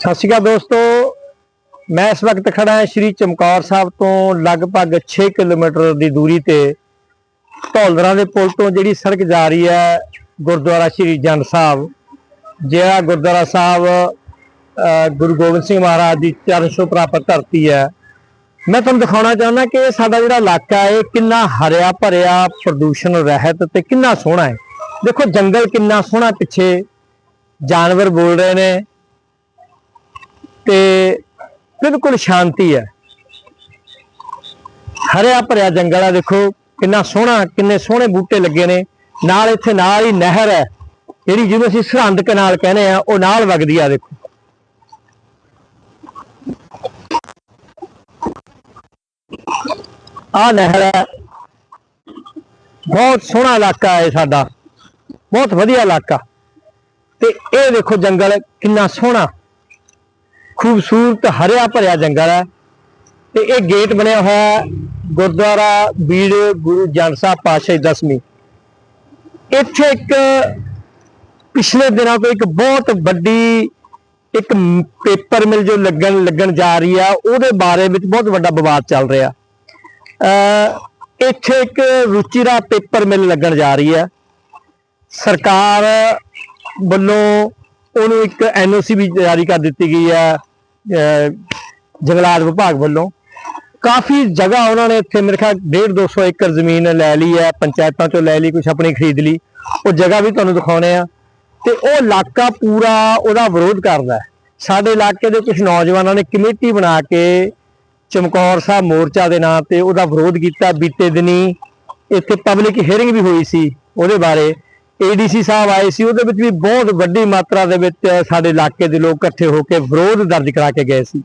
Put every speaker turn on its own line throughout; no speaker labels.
ਸਤਿ ਸ਼੍ਰੀ ਅਕਾਲ ਦੋਸਤੋ। ਮੈਂ ਇਸ ਵਕਤ ਖੜਾ ਹਾਂ ਸ਼੍ਰੀ ਚਮਕੌਰ ਸਾਹਿਬ ਤੋਂ ਲਗਭਗ 6 ਕਿਲੋਮੀਟਰ ਦੀ ਦੂਰੀ ਤੇ ਧੌਲਦਰਾਂ ਦੇ ਪੁਲ ਤੋਂ ਜਿਹੜੀ ਸੜਕ ਜਾ ਰਹੀ ਹੈ ਗੁਰਦੁਆਰਾ ਸ਼੍ਰੀ ਜੰਡ ਸਾਹਿਬ। ਜਿਹੜਾ ਗੁਰਦੁਆਰਾ ਸਾਹਿਬ ਗੁਰੂ ਗੋਬਿੰਦ ਸਿੰਘ ਮਹਾਰਾਜ ਦੀ ਚਰਨ ਛੋਹ ਪ੍ਰਾਪਤ ਧਰਤੀ ਹੈ। ਮੈਂ ਤੁਹਾਨੂੰ ਦਿਖਾਉਣਾ ਚਾਹੁੰਦਾ ਕਿ ਇਹ ਸਾਡਾ ਜਿਹੜਾ ਇਲਾਕਾ ਹੈ ਕਿੰਨਾ ਹਰਿਆ ਭਰਿਆ, ਪ੍ਰਦੂਸ਼ਣ ਰਹਿਤ ਤੇ ਕਿੰਨਾ ਸੋਹਣਾ ਹੈ। ਦੇਖੋ, ਜੰਗਲ ਕਿੰਨਾ ਸੋਹਣਾ ਪਿੱਛੇ ਜਾਨਵਰ ਬੋਲ ਰਹੇ ਨੇ। ਤੇ ਬਿਲਕੁਲ ਸ਼ਾਂਤੀ ਹੈ। ਹਰਿਆ ਭਰਿਆ ਜੰਗਲ ਆ, ਦੇਖੋ ਕਿੰਨਾ ਸੋਹਣਾ, ਕਿੰਨੇ ਸੋਹਣੇ ਬੂਟੇ ਲੱਗੇ ਨੇ। ਨਾਲ ਇੱਥੇ ਨਾਲ ਹੀ ਨਹਿਰ ਹੈ। ਜਿਹੜੀ ਜਿਹਨੂੰ ਅਸੀਂ ਸਰਹੰਦ ਕਨਾਲ ਕਹਿੰਦੇ ਆ ਉਹ ਨਾਲ ਵਗਦੀ ਆ, ਦੇਖੋ। ਆ ਨਹਿਰ ਹੈ। ਬਹੁਤ ਸੋਹਣਾ ਇਲਾਕਾ ਹੈ ਸਾਡਾ। ਬਹੁਤ ਵਧੀਆ ਇਲਾਕਾ। ਤੇ ਇਹ ਦੇਖੋ ਜੰਗਲ ਕਿੰਨਾ ਸੋਹਣਾ। ਖੂਬਸੂਰਤ ਹਰਿਆ ਭਰਿਆ ਜੰਗਲ ਹੈ ਤੇ ਇਹ ਗੇਟ ਬਣਿਆ ਹੋਇਆ ਗੁਰਦੁਆਰਾ ਬੀੜ ਗੁਰੂ ਜਨ ਸਾਹਿਬ ਪਾਤਸ਼ਾਹੀ ਦਸਵੀਂ। ਇੱਥੇ ਇੱਕ ਪਿਛਲੇ ਦਿਨਾਂ ਤੋਂ ਇੱਕ ਬਹੁਤ ਵੱਡੀ ਇੱਕ ਪੇਪਰ ਮਿਲ ਜੋ ਲੱਗਣ ਲੱਗਣ ਜਾ ਰਹੀ ਆ, ਉਹਦੇ ਬਾਰੇ ਵਿੱਚ ਬਹੁਤ ਵੱਡਾ ਵਿਵਾਦ ਚੱਲ ਰਿਹਾ। ਅ ਇੱਥੇ ਇੱਕ ਰੁਚਿਰਾ ਪੇਪਰ ਮਿਲ ਲੱਗਣ ਜਾ ਰਹੀ ਹੈ। ਸਰਕਾਰ ਵੱਲੋਂ ਉਹਨੂੰ ਇੱਕ ਐਨਓਸੀ ਵੀ ਜਾਰੀ ਕਰ ਦਿੱਤੀ ਗਈ ਹੈ। ਜੰਗਲਾਤ ਵਿਭਾਗ ਵੱਲੋਂ ਕਾਫੀ ਜਗ੍ਹਾ ਉਹਨਾਂ ਨੇ ਇੱਥੇ ਮੇਰੇ ਖਿਆਲ 1.5 200 ਏਕੜ ਜ਼ਮੀਨ ਲੈ ਲਈ ਹੈ, ਪੰਚਾਇਤਾਂ ਚੋਂ ਲੈ ਲਈ ਕੁਝ ਆਪਣੀ ਖਰੀਦ ਲਈ। ਉਹ ਜਗ੍ਹਾ ਵੀ ਤੁਹਾਨੂੰ ਦਿਖਾਉਣੇ ਆ। ਤੇ ਉਹ ਇਲਾਕਾ ਪੂਰਾ ਉਹਦਾ ਵਿਰੋਧ ਕਰਦਾ ਸਾਡੇ ਇਲਾਕੇ ਦੇ ਕੁਝ ਨੌਜਵਾਨਾਂ ਨੇ ਕਮੇਟੀ ਬਣਾ ਕੇ ਚਮਕੌਰ ਸਾਹਿਬ ਮੋਰਚਾ ਦੇ ਨਾਂ ਤੇ ਉਹਦਾ ਵਿਰੋਧ ਕੀਤਾ। ਬੀਤੇ ਦਿਨੀ ਇੱਥੇ ਪਬਲਿਕ ਹੀਅਰਿੰਗ ਵੀ ਹੋਈ ਸੀ ਉਹਦੇ ਬਾਰੇ। ਏਡੀਸੀ ਸਾਹਿਬ ਆਏ ਸੀ, ਉਹਦੇ ਵਿੱਚ ਵੀ ਬਹੁਤ ਵੱਡੀ ਮਾਤਰਾ ਦੇ ਵਿੱਚ ਸਾਡੇ ਇਲਾਕੇ ਦੇ ਲੋਕ ਇਕੱਠੇ ਹੋ ਕੇ ਵਿਰੋਧ ਦਰਜ ਕਰਾ ਕੇ ਗਏ ਸੀ।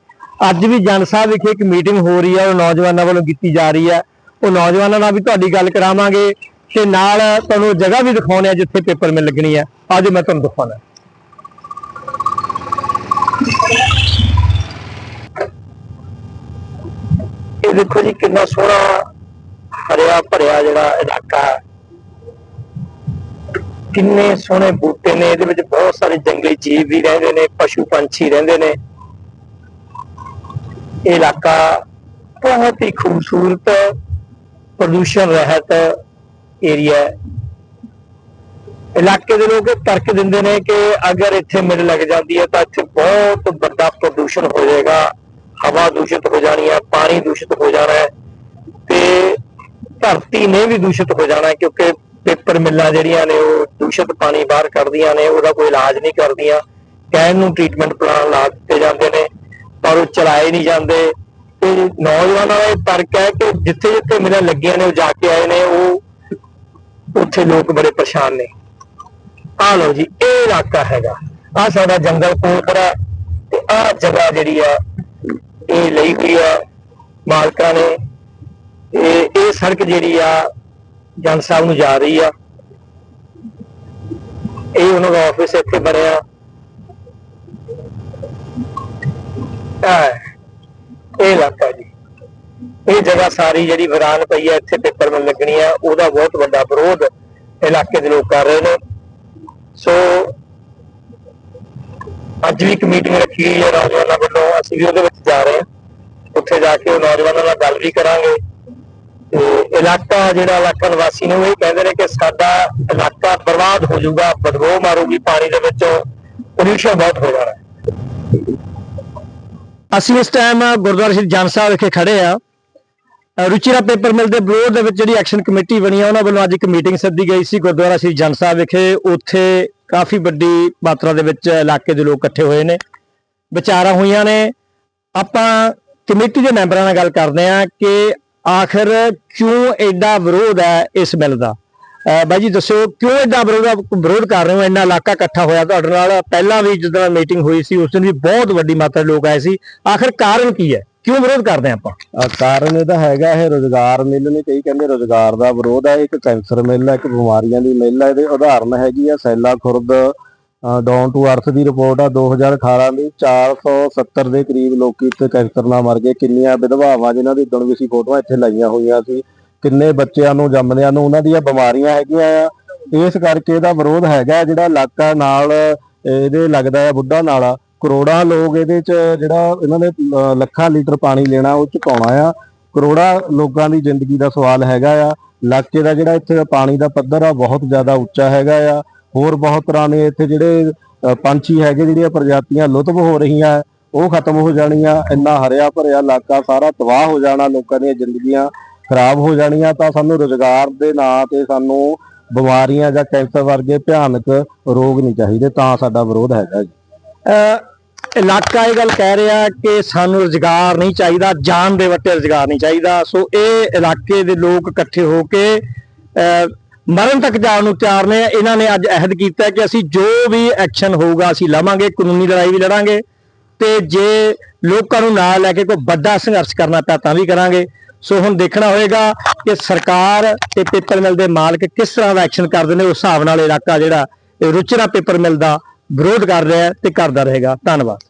ਅੱਜ ਵੀ ਜਨਸਾ ਵਿਖੇ ਇੱਕ ਮੀਟਿੰਗ ਹੋ ਰਹੀ ਹੈ, ਉਹ ਨੌਜਵਾਨਾਂ ਵੱਲੋਂ ਕੀਤੀ ਜਾ ਰਹੀ ਹੈ। ਉਹ ਨੌਜਵਾਨਾਂ ਨਾਲ ਵੀ ਤੁਹਾਡੀ ਗੱਲ ਕਰਾਵਾਂਗੇ ਤੇ ਨਾਲ ਤੁਹਾਨੂੰ ਜਗ੍ਹਾ ਵੀ ਦਿਖਾਉਣੇ ਆ ਜਿੱਥੇ ਪੇਪਰ ਮਿਲ ਲੱਗਣੀ ਹੈ। ਅੱਜ ਮੈਂ ਤੁਹਾਨੂੰ ਦਿਖਾਉਣਾ। ਇਹ ਦੇਖੋ ਜੀ, ਕਿੰਨਾ ਸੋਹਣਾ ਹਰਿਆ ਭਰਿਆ ਜਿਹੜਾ ਇਲਾਕਾ ਹੈ। ਕਿੰਨੇ ਸੋਹਣੇ ਬੂਟੇ ਨੇ, ਇਹਦੇ ਵਿੱਚ ਬਹੁਤ ਸਾਰੇ ਜੰਗਲੀ ਜੀਵ ਵੀ ਰਹਿੰਦੇ ਨੇ, ਪਸ਼ੂ ਪੰਛੀ ਰਹਿੰਦੇ ਨੇ। ਇਹ ਇਲਾਕਾ ਬਹੁਤ ਹੀ ਖੂਬਸੂਰਤ ਪ੍ਰਦੂਸ਼ਣ ਰਹਿਤ ਏਰੀਆ ਹੈ। ਇਲਾਕੇ ਦੇ ਲੋਕ ਤਰਕ ਦਿੰਦੇ ਨੇ ਕਿ ਅਗਰ ਇੱਥੇ ਮਿਲ ਲੱਗ ਜਾਂਦੀ ਹੈ ਤਾਂ ਇੱਥੇ ਬਹੁਤ ਵੱਡਾ ਪ੍ਰਦੂਸ਼ਣ ਹੋ ਜਾਏਗਾ। ਹਵਾ ਦੂਸ਼ਿਤ ਹੋ ਜਾਣੀ ਹੈ, ਪਾਣੀ ਦੂਸ਼ਿਤ ਹੋ ਜਾਣਾ ਹੈ ਤੇ ਧਰਤੀ ਨੇ ਵੀ ਦੂਸ਼ਿਤ ਹੋ ਜਾਣਾ ਕਿਉਂਕਿ ਪੇਪਰ ਮਿੱਲਾਂ ਜਿਹੜੀਆਂ ਨੇ ਉਹ ਦੂਸ਼ਿਤ ਪਾਣੀ ਬਾਹਰ ਕੱਢਦੀਆਂ ਨੇ, ਉਹਦਾ ਕੋਈ ਇਲਾਜ ਨਹੀਂ ਕਰਦੀਆਂ। ਕਹਿਣ ਨੂੰ ਟ੍ਰੀਟਮੈਂਟ ਪਲਾਨ ਲਾ ਦਿੱਤੇ ਜਾਂਦੇ ਨੇ, ਪਰ ਉਹ ਚਲਾਏ ਨਹੀਂ ਜਾਂਦੇ। ਤੇ ਨੌਜਵਾਨਾਂ ਦਾ ਇਹ ਤਰਕ ਹੈ ਕਿ ਜਿੱਥੇ ਜਿੱਥੇ ਮਿਲਾਂ ਲੱਗੀਆਂ ਨੇ, ਉਹ ਜਾ ਕੇ ਆਏ ਨੇ, ਉਹ ਉੱਥੇ ਲੋਕ ਬੜੇ ਪਰੇਸ਼ਾਨ ਨੇ। ਆ ਲਓ ਜੀ, ਇਹ ਇਲਾਕਾ ਹੈਗਾ। ਆ ਸਾਡਾ ਜੰਗਲ ਕੋਲਪਰਾ ਤੇ ਆ ਜਗ੍ਹਾ ਜਿਹੜੀ ਆ, ਇਹ ਲਈ ਹੋਈ ਆ ਮਾਲਕਾਂ ਨੇ। ਇਹ ਇਹ ਸੜਕ ਜਿਹੜੀ ਆ ਜਨ ਸਾਹਿਬ ਨੂੰ ਜਾ ਰਹੀ ਆ। ਇਹ ਉਹਨਾਂ ਦਾ ਆਫਿਸ ਇੱਥੇ ਬਣਿਆ। ਇਹ ਇਲਾਕਾ ਜੀ। ਇਹ ਜਗ੍ਹਾ ਸਾਰੀ ਜਿਹੜੀ ਵਿਰਾਨ ਪਈ ਆ, ਇੱਥੇ ਪੇਪਰ ਮਿਲ ਲੱਗਣੀ ਆ। ਉਹਦਾ ਬਹੁਤ ਵੱਡਾ ਵਿਰੋਧ ਇਲਾਕੇ ਦੇ ਲੋਕ ਕਰ ਰਹੇ ਨੇ। ਸੋ ਅੱਜ ਵੀ ਇੱਕ ਮੀਟਿੰਗ ਰੱਖੀ ਗਈ ਹੈ ਨੌਜਵਾਨਾਂ ਵੱਲੋਂ। ਅਸੀਂ ਵੀ ਉਹਦੇ ਵਿੱਚ ਜਾ ਰਹੇ ਹਾਂ। ਉੱਥੇ ਜਾ ਕੇ ਉਹ ਨੌਜਵਾਨਾਂ ਨਾਲ ਗੱਲ ਵੀ ਕਰਾਂਗੇ। ਤੇ ਇਲਾਕਾ ਜਿਹੜਾ ਇਲਾਕਾ ਨਿਵਾਸੀ ਨੇ ਉਹ ਇਹ ਕਹਿੰਦੇ ਨੇ ਕਿ ਸਾਡਾ ਇਲਾਕਾ ਬਰਬਾਦ ਹੋ ਜਾਊਗਾ ਬਦਬੂ ਮਾਰੂਗੀ ਪਾਣੀ ਦੇ ਵਿੱਚੋਂ ਪੋਲਿਊਸ਼ਨ ਬਹੁਤ ਹੋ ਜਾਣਾ। ਅਸੀਂ ਇਸ ਟਾਈਮ ਗੁਰਦੁਆਰਾ ਸ਼੍ਰੀ ਜਨ ਸਾਹਿਬ ਵਿਖੇ ਖੜੇ ਆ ਅ, ਪੇਪਰ ਮਿਲ ਦੇ ਵਿਰੋਧ ਦੇ ਵਿੱਚ ਜਿਹੜੀ ਐਕਸ਼ਨ ਕਮੇਟੀ ਬਣੀ ਆ ਉਹਨਾਂ ਵੱਲੋਂ ਅੱਜ ਇੱਕ ਮੀਟਿੰਗ ਸੱਦੀ ਗਈ ਸੀ ਗੁਰਦੁਆਰਾ ਸ਼੍ਰੀ ਜਨ ਸਾਹਿਬ ਵਿਖੇ। ਉੱਥੇ ਕਾਫੀ ਵੱਡੀ ਮਾਤਰਾ ਦੇ ਵਿੱਚ ਇਲਾਕੇ ਦੇ ਲੋਕ ਇਕੱਠੇ ਹੋਏ ਨੇ। ਵਿਚਾਰਾਂ ਹੋਈਆਂ ਨੇ। ਆਪਾਂ ਕਮੇਟੀ ਦੇ ਮੈਂਬਰਾਂ ਨਾਲ ਗੱਲ ਕਰਦੇ ਆ ਕਿ ਆਖਰ ਕਿਉਂ ਐਡਾ ਵਿਰੋਧ ਹੈ ਇਸ ਬਿੱਲ ਦਾ? ਬਾਈ ਜੀ ਦੱਸੋ ਕਿਉਂ ਐਡਾ ਵਿਰੋਧ ਵਿਰੋਧ ਕਰ ਰਹੇ ਹੋ? ਇੰਨਾ ਇਲਾਕਾ ਇਕੱਠਾ ਹੋਇਆ ਤੁਹਾਡੇ ਨਾਲ। ਪਹਿਲਾਂ ਵੀ ਜਦੋਂ ਮੀਟਿੰਗ ਹੋਈ ਸੀ, ਉਸ ਦਿਨ ਵੀ ਬਹੁਤ ਵੱਡੀ ਮਾਤਰਾ ਲੋਕ ਆਏ ਸੀ। ਆਖਰ ਕਾਰਨ ਕੀ ਹੈ? ਕਿਉਂ ਵਿਰੋਧ ਕਰਦੇ ਆਪਾਂ?
ਕਾਰਨ ਇਹਦਾ ਹੈਗਾ, ਇਹ ਰੋਜ਼ਗਾਰ ਮਿਲ ਨਹੀਂ ਕਈ ਕਹਿੰਦੇ ਰੋਜ਼ਗਾਰ ਦਾ ਵਿਰੋਧ ਹੈ। ਇੱਕ ਕੈਂਸਰ ਮਿਲ ਹੈ, ਇੱਕ ਬਿਮਾਰੀਆਂ ਦੀ ਮਿਲ ਹੈ। ਇਹਦੇ ਉਦਾਹਰਨ ਹੈਗੀ ਆ, ਸੈਲਾ Khurd down to earth the report ਆ 2018 ਦੀ 470 ਦੇ ਕਰੀਬ ਲੋਕੀ ਇੱਥੇ ਕੈਂਸਰ ਨਾਲ ਮਰ ਗਏ। ਕਿੰਨੀਆਂ ਵਿਧਵਾਵਾਂ ਜਿਨ੍ਹਾਂ ਦੀ ਵੀ ਸੀ ਫੋਟੋਆਂ ਇੱਥੇ ਲਾਈਆਂ ਹੋਈਆਂ ਸੀ, ਕਿੰਨੇ ਬੱਚਿਆਂ ਨੂੰ, ਜੰਮਦਿਆਂ ਨੂੰ ਉਹਨਾਂ ਦੀਆਂ ਬਿਮਾਰੀਆਂ ਹੈਗੀਆਂ ਆ। ਇਸ ਕਰਕੇ ਇਹਦਾ ਵਿਰੋਧ ਹੈਗਾ, ਜਿਹੜਾ ਇਲਾਕਾ ਨਾਲ, ਇਹਦੇ ਲੱਗਦਾ ਆ ਬੁੱਢਾ ਨਾਲਾ ਕਰੋੜਾਂ ਲੋਕ ਇਹਦੇ ਚ ਜਿਹੜਾ ਇਹਨਾਂ ਨੇ ਲੱਖਾਂ ਲੀਟਰ ਪਾਣੀ ਲੈਣਾ, ਉਹ ਚੁਕਾਉਣਾ ਆ। ਕਰੋੜਾਂ ਲੋਕਾਂ ਦੀ ਜ਼ਿੰਦਗੀ ਦਾ ਸਵਾਲ ਹੈਗਾ ਆ। ਇਲਾਕੇ ਦਾ ਜਿਹੜਾ ਇੱਥੇ ਪਾਣੀ ਦਾ ਪੱਧਰ ਆ, ਬਹੁਤ ਜ਼ਿਆਦਾ ਉੱਚਾ ਹੈਗਾ ਆ। ਹੋਰ ਬਹੁਤ ਤਰ੍ਹਾਂ ਦੇ ਇੱਥੇ ਜਿਹੜੇ ਪੰਛੀ ਹੈਗੇ ਜਿਹੜੀਆਂ ਪ੍ਰਜਾਤੀਆਂ ਲੁਤਫ ਹੋ ਰਹੀਆਂ, ਉਹ ਖਤਮ ਹੋ ਜਾਣੀਆਂ, ਇੰਨਾ ਹਰਿਆ ਭਰਿਆ ਇਲਾਕਾ ਸਾਰਾ ਤਬਾਹ ਹੋ ਜਾਣਾ, ਲੋਕਾਂ ਦੀਆਂ ਜ਼ਿੰਦਗੀਆਂ ਖਰਾਬ ਹੋ ਜਾਣੀਆਂ, ਤਾਂ ਸਾਨੂੰ ਰੋਜ਼ਗਾਰ ਦੇ ਨਾਂ ਤੇ ਸਾਨੂੰ ਬਿਮਾਰੀਆਂ ਜਾਂ ਕੈਂਸਰ ਵਰਗੇ ਭਿਆਨਕ ਰੋਗ ਨਹੀਂ ਚਾਹੀਦੇ, ਤਾਂ ਸਾਡਾ ਵਿਰੋਧ ਹੈਗਾ ਜੀ।
ਅਹ ਇਲਾਕਾ ਇਹ ਗੱਲ ਕਹਿ ਰਿਹਾ ਕਿ ਸਾਨੂੰ ਰੁਜ਼ਗਾਰ ਨਹੀਂ ਚਾਹੀਦਾ, ਜਾਨ ਦੇ ਵੱਟੇ ਰੁਜ਼ਗਾਰ ਨਹੀਂ ਚਾਹੀਦਾ, ਸੋ ਇਹ ਇਲਾਕੇ ਦੇ ਲੋਕ ਇਕੱਠੇ ਹੋ ਕੇ ਅਹ ਮਰਨ ਤੱਕ ਜਾਣ ਨੂੰ ਤਿਆਰ ਨੇ। ਇਹਨਾਂ ਨੇ ਅੱਜ ਅਹਿਦ ਕੀਤਾ ਕਿ ਅਸੀਂ ਜੋ ਵੀ ਐਕਸ਼ਨ ਹੋਊਗਾ ਅਸੀਂ ਲਵਾਂਗੇ, ਕਾਨੂੰਨੀ ਲੜਾਈ ਵੀ ਲੜਾਂਗੇ ਤੇ ਜੇ ਲੋਕਾਂ ਨੂੰ ਨਾਲ ਲੈ ਕੇ ਕੋਈ ਵੱਡਾ ਸੰਘਰਸ਼ ਕਰਨਾ ਪਿਆ ਤਾਂ ਵੀ ਕਰਾਂਗੇ। ਸੋ ਹੁਣ ਦੇਖਣਾ ਹੋਏਗਾ ਕਿ ਸਰਕਾਰ ਤੇ ਪੇਪਰ ਮਿਲ ਦੇ ਮਾਲਕ ਕਿਸ ਤਰ੍ਹਾਂ ਦਾ ਐਕਸ਼ਨ ਕਰਦੇ ਨੇ, ਉਸ ਹਿਸਾਬ ਨਾਲ ਇਲਾਕਾ ਜਿਹੜਾ ਇਹ ਰੁਚਿਰਾ ਪੇਪਰ ਮਿਲ ਦਾ ਵਿਰੋਧ ਕਰ ਰਿਹਾ ਹੈ ਤੇ ਕਰਦਾ ਰਹੇਗਾ। ਧੰਨਵਾਦ।